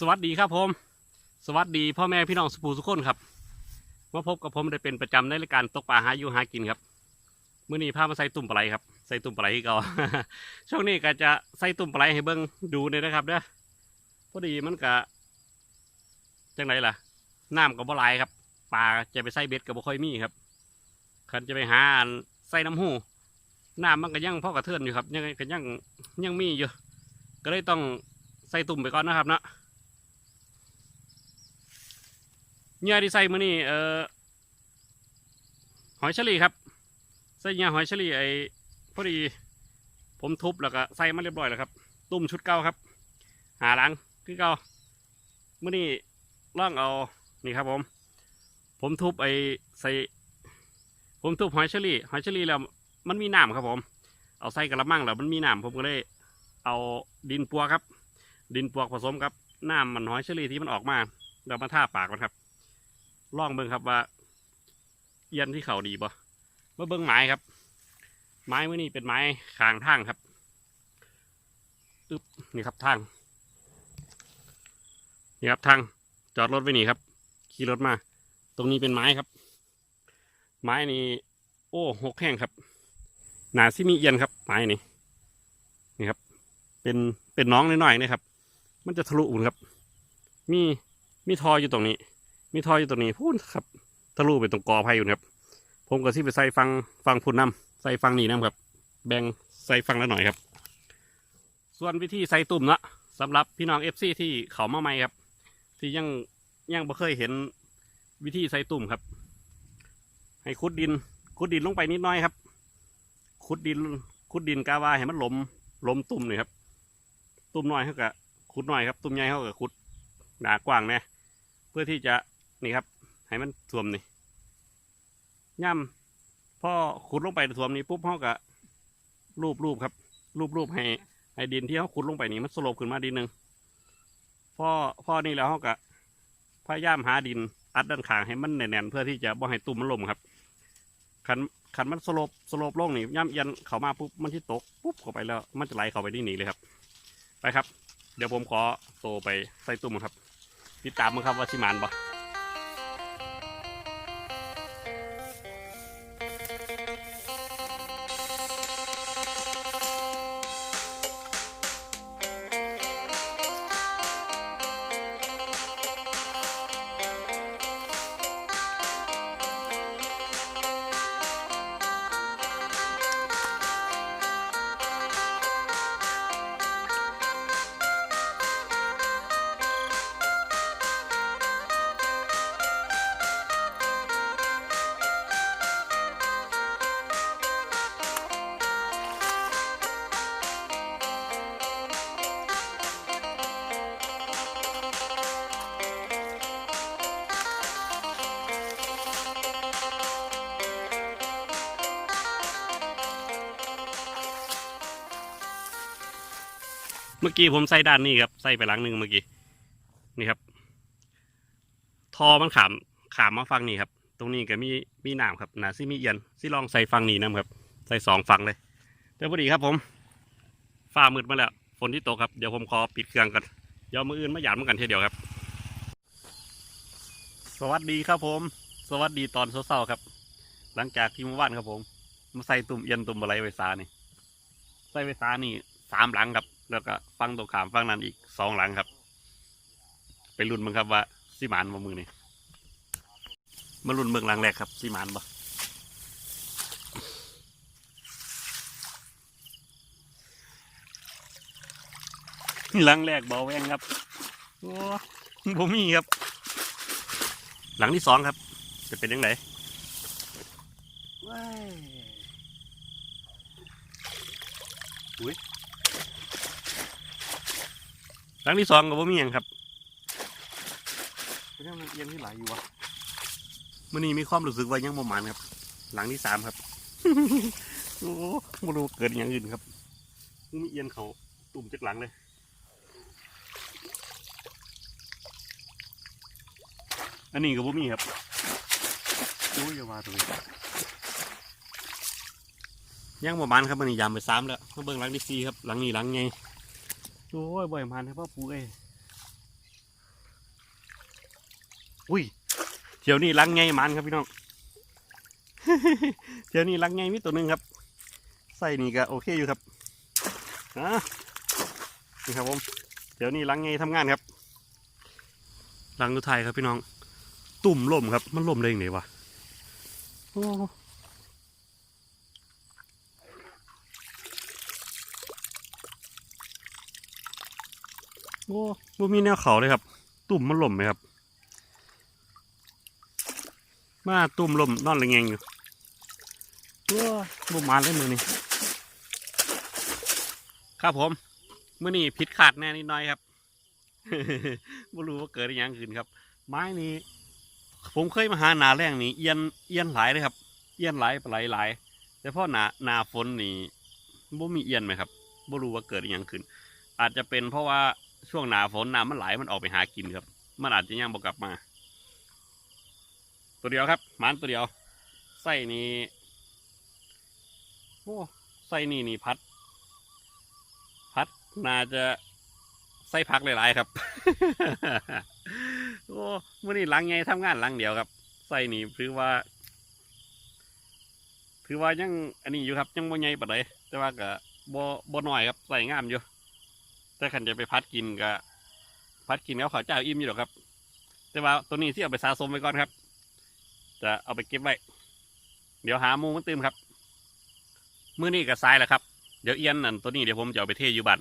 สวัสดีครับผม สวัสดีพ่อแม่พี่น้องสุภูสุขคนครับมาพบกับผมได้เป็นประจำในรายการตกปลาหาอยู่หากินครับมื้อนี้พามาใส่ตุ่มปลาไหลครับใส่ตุ่มปลาไหลที่เก่าช่วงนี้ก็จะใส่ตุ่มปลาไหลให้เบิ่งดูเลยนะครับเด้อพอดีมันก็จังไรล่ะน้ำก็บ่หลายครับปลาจะไปใส่เบ็ดก็บ่ค่อยมีครับคันจะไปหาใส่น้ำหูน้ำมันก็ยังพ่อกระเทือนอยู่ครับยังก็ยังยังมีอยู่ก็เลยต้องใส่ตุ่มไปก่อนนะครับเนาะ เหยื่อที่ใส่มือนี่เอ่อหอยเฉลี่ครับใส่เหยื่อหอยเฉลี่ไอ้พอดี ผมทุบแล้วก็ใส่มาเรียบร้อยแล้วครับ ตุ้มชุดเก่าครับ หาหลังคือเก่ามื่อนี้ล่องเอานี่ครับผม ผมทุบไอ้ใส่ ผมทุบหอยเฉลี่หอยเฉลี่แล้วมันมีน้ำครับผม เอาใส่กระมังแล้วมันมีน้ำผมก็เลยเอาดินปัวครับ ดินปวผสมกับน้ำมันหอยเฉลี่ที่มันออกมาเรามาท่าปากมันครับ ลองเบิ่งครับว่าเอียนที่เขาดีบ่มาเบิ่งไม้ครับ ไม้เมื่อนี้เป็นไม้คางทางครับอึบนี่ครับทางนี่ครับทางจอดรถไว้นี่ครับ ขี่รถมา ตรงนี้เป็นไม้ครับ ไม้นี่โอ้หกแห้งครับ หนาซิมีเอียนครับ ไม้นี่นี่ครับ เป็นเป็นน้องน้อยๆนะครับ มันจะทะลุอุ่นครับ มีมีทออยู่ตรงนี้ มีทออยู่ตรงนี้พูดครับทะลุไปตรงกอไผ่อยู่ครับ ผมก็ที่ไปใส่ฟังฟังพุ่นน้ำใส่ฟังนี่น้ำครับ แบ่งใส่ฟังละหน่อยครับ ส่วนวิธีใส่ตุ่มเนาะสำหรับพี่น้องเอฟซีที่เขามาใหม่ครับ ที่ยังยังไม่เคยเห็นวิธีใส่ตุ่มครับ ให้ขุดดินขุดดินลงไปนิดหน้อยครับขุดดินขุดดินกาวาให้มันหลมหลมตุ่มหน่อยครับ ตุ่มน้อยเขาก็ขุดน้อยครับ ตุ่มใหญ่เขาก็ขุดหนากว้างแน่เพื่อที่จะ นี่ครับ ให้มันท่วมนี่ย่ำพ่อขุดลงไปท่วมนี่ปุ๊บเขาก็รูปรูปครับ รูปรูปให้ให้ดินที่เขาขุดลงไปนี่มันสลบขึ้นมาดินหนึ่งพ่อพ่อนี่แล้วเขาก็พยายามหาดินอัดด้านข้างให้มันแน่นๆเพื่อที่จะบ่ให้ตุ่มมันล่มครับขันขันมันสลบสลบลงนี่ย่ำเอียันเข้ามาปุ๊บมันที่ตกปุ๊บเข้าไปแล้ว มันจะไหลเข้าไปที่นี่เลยครับ ไปครับ เดี๋ยวผมขอโตไปใส่ตุ่มครับติดตามมึงครับว่าชิมานบ่ มื่อกี้ผมใส่ด้านนี้ครับใส่ไปหลังหนึ่งเมื่อกี้นี่ครับทอมันขามขามมาฟังนี่ครับ ตรงนี้ก็มีมีหน้ำครับหนาซิมีเอียนซิลองใส่ฟังนี้นะครับ ใส่สองฟังเลยเดี๋ยวพอดีครับผมฟ้ามืดมาแล้วฝนที่ตกครับเดี๋ยวผมขอปิดเครื่องกันเดี๋ยวมืออื่นมาหยาดมันกันทีเดียวครับ สวัสดีครับผม สวัสดีตอนเช้าๆครับ หลังจากที่เมื่อวานครับผม มาใส่ตุ่มเอียนตุ่มอะไรไว้ซานี่ใส่ไว้ซานี่สามหลังครับ แล้วก็ฟังตรงขามฟังนั้นอีกสองหลังครับ ไปลุ้นมึงครับว่าสิมานมามือนี่มาลุ้นเมืองหลังแรกครับสิมานบ่หลังแรกเบาแวงครับโอ้บ่มีครับ หลังที่สองครับ จะเป็นยังไงว้ายอุ้ย หลังที่สองก็บ่มีหยังครับเป็นยังยังที่หลายอยู่วะมื่อนี้มีความรู้สึกว่ายังบ่หมานครับ หลังที่สามครับโอ้ไม่รู้เกิดอหย่างอื่นครับมีเอียนเขาตุ่มจากหลังเลยอันนี้ก็บ่มีครับโอ้ยอย่าว่าตรงนี้ยังบ่หมานครับมันนี้ยามไปสามแล้วมาเบิ่งหลังที่สี่ครับ หลังนี้หลังไง โอ้ยบ่อยมันครับพ่อปูเอ้ยอุ้ยเที่ยวนี้ลังไงมันครับพี่น้องเที่ยวนี้ลังไงมีตัวหนึ่งครับ ใส่นี่ก็โอเคอยู่ครับอะนี่ครับผมเดี๋ยวนี้ลังไงทำงานครับลังดูไทายครับพี่น้อง ตุ่มล่มครับ มันล่มได้ยังไงวะโอ้ โอ้บ่มีแนวเขาเลยครับ ตุ่มมันล่มไหมครับ มาตุ่มล่มนอนระแงงอยู่โอ้บ่มาเลยมือนี่ครับผมเมื่อนี้ผิดขาดแน่นิดหน่อยครับไม่รู้ว่าเกิดอะไรยังขึ้นครับ ไม้นี้ ผมเคยมาหาหนาแรงนี่เอียนเอียนหลายเลยครับ เอียนหลายปลายหลายแต่พอหนาหนาฝนนี่บ่มีเอียนไหมครับบ่รู้ว่าเกิดอหย่างขึ้น อาจจะเป็นเพราะว่า ช่วงหนาฝนน้ำมันไหลมันออกไปหากินครับ มันอาจจะยังบ่กลับมา ตัวเดียวครับหมันตัวเดียวไส้นี่โอ้ไส้นี่นี่พัด พัดน่าจะไส้พักหลายๆครับ โอ้เมื่อนี้หลังไงทำงานหลังเดียวครับไส้นี่ถือว่า ถือว่ายังอันนี้อยู่ครับ ยังบ่ใหญ่ปานใดแต่ว่าก็บ่บ่น้อยครับใส่งามอยู่ แต่ขันจะไปพัดกินก็พัดกินแล้วขาวเจ้าอิ่มอยู่หรอกครับ แต่ว่าตัวนี้ที่เอาไปสะสมไว้ก่อนครับ จะเอาไปเก็บไว้ เดี๋ยวหาหมูมันตื่มครับมื้อนี้ก็สายแล้วครับ เดี๋ยวเอียนนั่นตัวนี้เดี๋ยวผมจะเอาไปเทอยู่บ้าน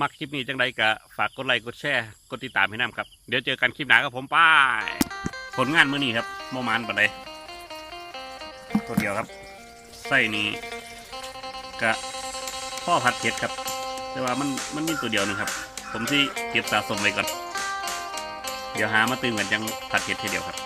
มักคลิปนี้จังใดก็ฝากกดไลค์กดแชร์กดติดตามให้น้ำครับ เดี๋ยวเจอกันคลิปหน้ากับผมป้ายผลงานมื้อนี้ครับโมมานปานใดตัวเดียวครับไส้นี้ก็พ่อผัดเผ็ดครับ แต่ว่ามันมันมีตัวเดียวนึงครับ ผมที่เก็บสะสมไว้ก่อน เดี๋ยวหามาตื่นกันจังผัดเผ็ดทีเดียวครับ